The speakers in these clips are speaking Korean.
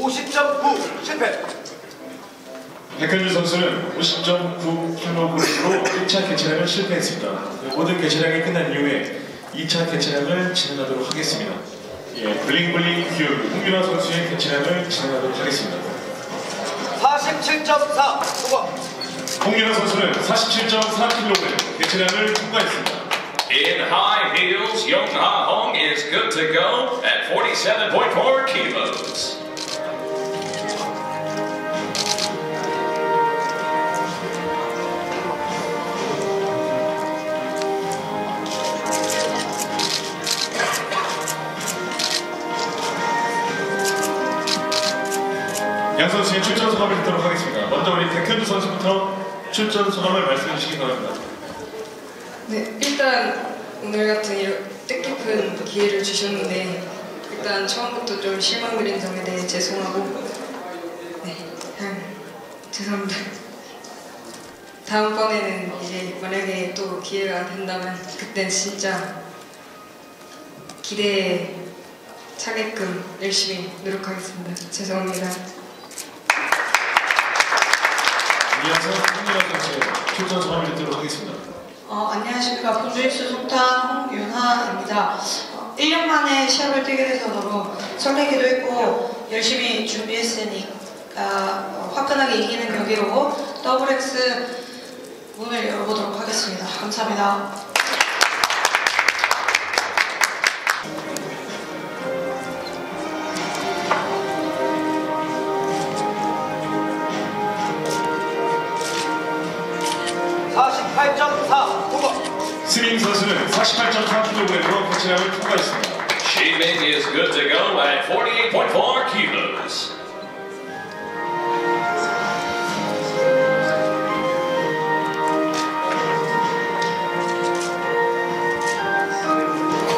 50.9 실패. 백현주 선수는 50.9kg으로 1차 개체량을 실패했습니다. 모든 개체량이 끝난 이후에 2차 개체량을 진행하도록 하겠습니다. 예, 블링블링 큐 홍윤아 선수의 개체량을 진행하도록 하겠습니다. 47.4 통과. 홍윤아 선수는 47.4kg 개체량을 통과했습니다. In high heels, Yong Ha Hong is good to go at 47.4 kilos. 양 선수의 출전 소감을 듣도록 하겠습니다. 먼저 우리 백현주 선수부터 출전 소감을 말씀해 주시기 바랍니다. 네, 일단 오늘 같은 이런 뜻깊은 기회를 주셨는데 일단 처음부터 좀 실망드린 점에 대해 죄송하고 네, 죄송합니다. 다음번에는 이제 만약에 또 기회가 된다면 그땐 진짜 기대에 차게끔 열심히 노력하겠습니다. 죄송합니다. 이어서 홍윤아 선수의 출전 소감을 듣도록 하겠습니다. 어, 안녕하십니까. 본주익수 송탄 홍윤하입니다. 어, 1년 만에 시합을 뛰게 돼서 너무 설레기도 했고 열심히 준비했으니까 어, 화끈하게 이기는 경기로 더블 X 문을 열어보도록 하겠습니다. 감사합니다. (48.4) 통과. 스밍 선수는 48.4kg으로 개체량을 통과했습니다. Shiming is good to go at 48.4 kilos.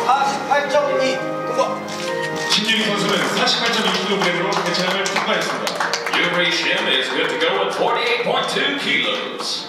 (48.2) 통과. 신유리 선수는 48.2kg으로 개체량을 통과했습니다. Yuri Shim is good to go at 48.2 kilos.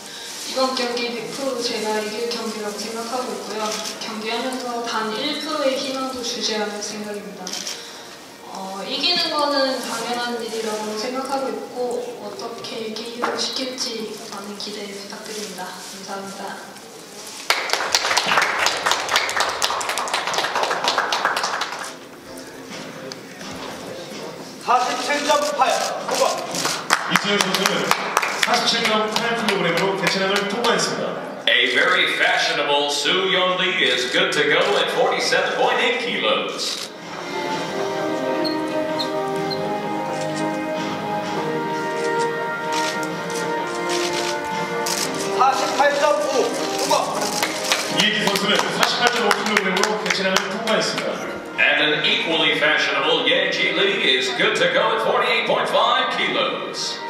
이번 경기 100% 제가 이길 경기라고 생각하고 있고요. 경기하면서 단 1%의 희망도 주지 않을 생각입니다. 어, 이기는 거는 당연한 일이라고 생각하고 있고 어떻게 이기기로 시킬지 많은 기대 부탁드립니다. 감사합니다. (47.8) 통과. 이수현 선수는 47.8kg으로 개체량을 통과했습니다. A very fashionable Su Yong Lee is good to go at 47.8 kilos. (48.5) 통과. 이혜기 선수는 48.5kg으로 개체량을 통과했습니다. And an equally fashionable Yang Ji Lee is good to go at 48.5 kilos.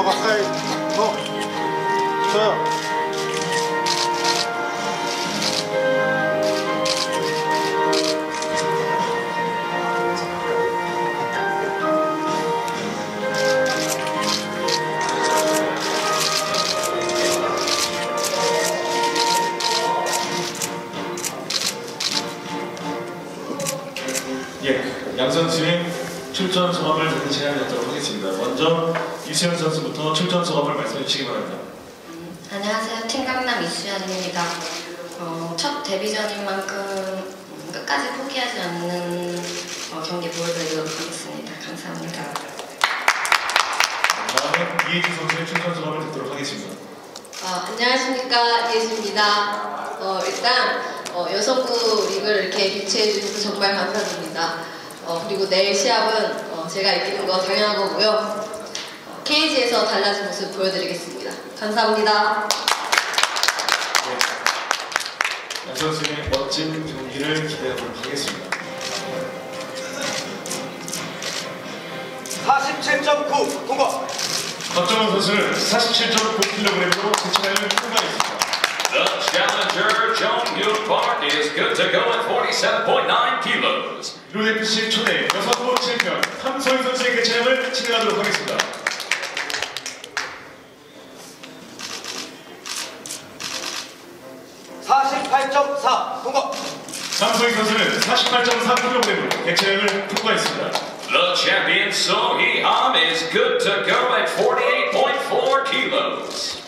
더 가까이. 더. 저요. 예, 양 선수의 출전 소감을 듣는 시간을 갖도록 하겠습니다. 먼저 이수현 선수부터 출전 소감을 말씀해 주시기 바랍니다. 안녕하세요. 팀 강남 이수연입니다. 어, 첫 데뷔전인 만큼 음, 끝까지 포기하지 않는 어, 경기 보여드리도록 하겠습니다. 감사합니다. 다음에 이혜지 선수의 출전 소감을 듣도록 하겠습니다. 어, 안녕하십니까 이예수입니다. 어, 일단 어, 여성부 리그를 이렇게 개최해 주셔서 정말 감사드립니다. 어, 그리고 내일 시합은 어, 제가 이기는 거 당연한 거고요. 어, 케이지에서 달라진 모습 보여드리겠습니다. 감사합니다. 양 선수의 멋진 경기를 기대하도록 하겠습니다. 47.9 통과. 박정원 선수는 47.9kg으로 개체량을 통과했습니다. The challenger, Jong-hyun Park, is good to go at 47.9 kilos. 룰FC 초대 여성부 챔피언 함소희 선수의 개체량을 진행하도록 하겠습니다. (48.4) 통과. 함소희 선수는 48.4kg으로 개체량을 통과했습니다. The champion, So Hee-ham, is good to go at 48.4 kilos.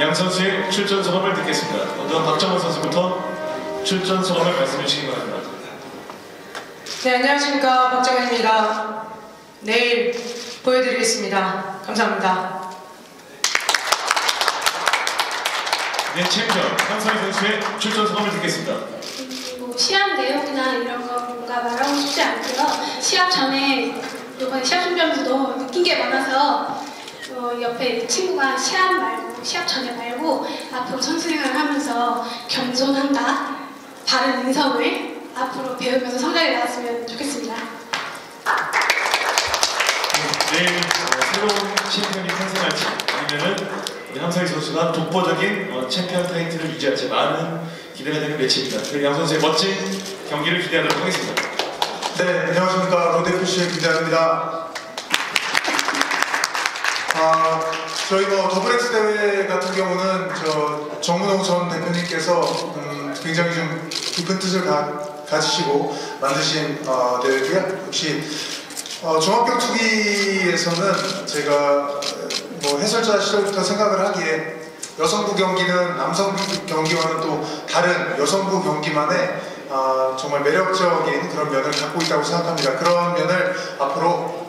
양 선수의 출전 소감을 듣겠습니다. 먼저 박정원 선수부터 출전 소감을 말씀해 주시기 바랍니다. 네, 안녕하십니까. 박정현입니다. 내일 보여드리겠습니다. 감사합니다. 네, 챔피언 함소희 선수의 출전 소감을 듣겠습니다. 뭐 시합 내용이나 이런 거 뭔가 말하고 싶지 않고요. 시합 전에 이번에 시합 준비하면서 너무 느낀 게 많아서 어, 옆에 친구가 시합 말고 시합 전에 말고 앞으로 선수생활을 하면서 겸손한다, 바른 인성을 앞으로 배우면서 성장해 나갔으면 좋겠습니다. 내일 어, 새로운 챔피언이 탄생할지 아니면은 우리 함서희 선수가 독보적인 어, 챔피언 타이틀을 유지할지 많은 기대가 되는 매치입니다. 그양 선수의 멋진 경기를 기대하도록 하겠습니다. 네, 안녕하십니까. 로데프시의 기대합니다. 아, 저희 뭐 더블엑스 대회 같은 경우는 저 정문호 전 대표님께서 음, 굉장히 좀 깊은 뜻을 가, 가지시고 만드신 어, 대회고요. 역시 어, 종합격 투기에서는 제가 어, 뭐 해설자 시절부터 생각을 하기에 여성부 경기는 남성부 경기와는 또 다른 여성부 경기만의 아, 정말 매력적인 그런 면을 갖고 있다고 생각합니다. 그런 면을 앞으로 어,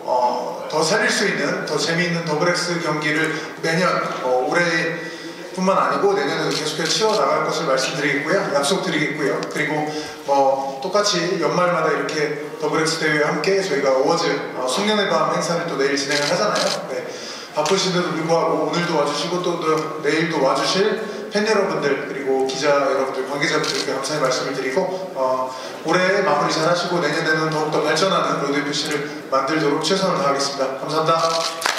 더 살릴 수 있는 더 재미있는 더블엑스 경기를 매년 어, 올해뿐만 아니고 내년에도 계속해서 치워 나갈 것을 말씀드리겠고요. 약속드리겠고요. 그리고 뭐 똑같이 연말마다 이렇게 더블엑스 대회와 함께 저희가 어워즈 어, 송년회 밤 행사를 또 내일 진행을 하잖아요. 네. 바쁘신데도 불구하고 오늘도 와주시고 또, 또 내일도 와주실 팬 여러분들 그리고 기자 여러분들 관계자분들께 감사의 말씀을 드리고 어, 올해 마무리 잘 하시고 내년에는 더욱더 발전하는 로드 FC를 만들도록 최선을 다하겠습니다. 감사합니다.